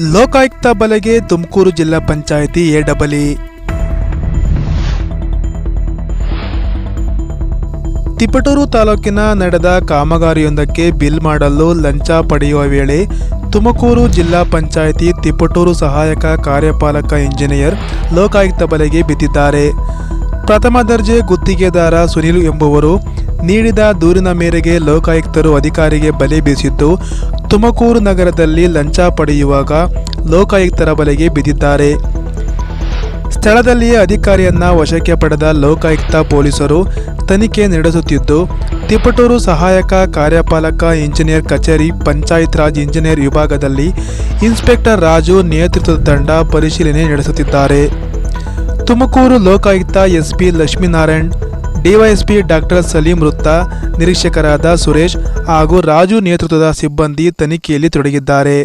ಲೋಕಾಯುಕ್ತ ಬಲೆಗೆ ತುಮಕೂರು ಜಿಲ್ಲಾ ಪಂಚಾಯಿತಿ ಎ ಡಬಲಿ ತಿಪಟೂರು ತಾಲೂಕಿನ ನಡೆದ ಕಾಮಗಾರಿಯೊಂದಕ್ಕೆ ಬಿಲ್ ಮಾಡಲು ಲಂಚ ಪಡೆಯುವ ವೇಳೆ ತುಮಕೂರು ಜಿಲ್ಲಾ ಪಂಚಾಯಿತಿ ತಿಪಟೂರು ಸಹಾಯಕ ಕಾರ್ಯಪಾಲಕ ಇಂಜಿನಿಯರ್ ಲೋಕಾಯುಕ್ತ ಬಲೆಗೆ ಬಿದ್ದಿದ್ದಾರೆ. ಪ್ರಥಮ ದರ್ಜೆ ಗುತ್ತಿಗೆದಾರ ಸುನಿಲ್ ಎಂಬುವರು ನೀಡಿದ ದೂರಿನ ಮೇರೆಗೆ ಲೋಕಾಯುಕ್ತರು ಅಧಿಕಾರಿಗೆ ಬಲೆ ಬೀಸಿದ್ದು, ತುಮಕೂರು ನಗರದಲ್ಲಿ ಲಂಚ ಪಡೆಯುವಾಗ ಲೋಕಾಯುಕ್ತರ ಬಲೆಗೆ ಬಿದ್ದಿದ್ದಾರೆ. ಸ್ಥಳದಲ್ಲಿಯೇ ಅಧಿಕಾರಿಯನ್ನ ವಶಕ್ಕೆ ಪಡೆದ ಲೋಕಾಯುಕ್ತ ಪೊಲೀಸರು ತನಿಖೆ ನಡೆಸುತ್ತಿದ್ದು, ತಿಪಟೂರು ಸಹಾಯಕ ಕಾರ್ಯಪಾಲಕ ಇಂಜಿನಿಯರ್ ಕಚೇರಿ, ಪಂಚಾಯತ್ ರಾಜ್ ಇಂಜಿನಿಯರ್ ವಿಭಾಗದಲ್ಲಿ ಇನ್ಸ್ಪೆಕ್ಟರ್ ರಾಜು ನೇತೃತ್ವದ ತಂಡ ಪರಿಶೀಲನೆ ನಡೆಸುತ್ತಿದ್ದಾರೆ. Tumakuru Lokayukta SP Lakshminarayan DySP doctor Saleem ವೃತ್ತ ನಿರೀಕ್ಷಕರಾದ ಸುರೇಶ್ ಹಾಗೂ ರಾಜು ನೇತೃತ್ವದ ಸಿಬ್ಬಂದಿ ತನಿಖೆಯಲ್ಲಿ ತೊಡಗಿದ್ದಾರೆ.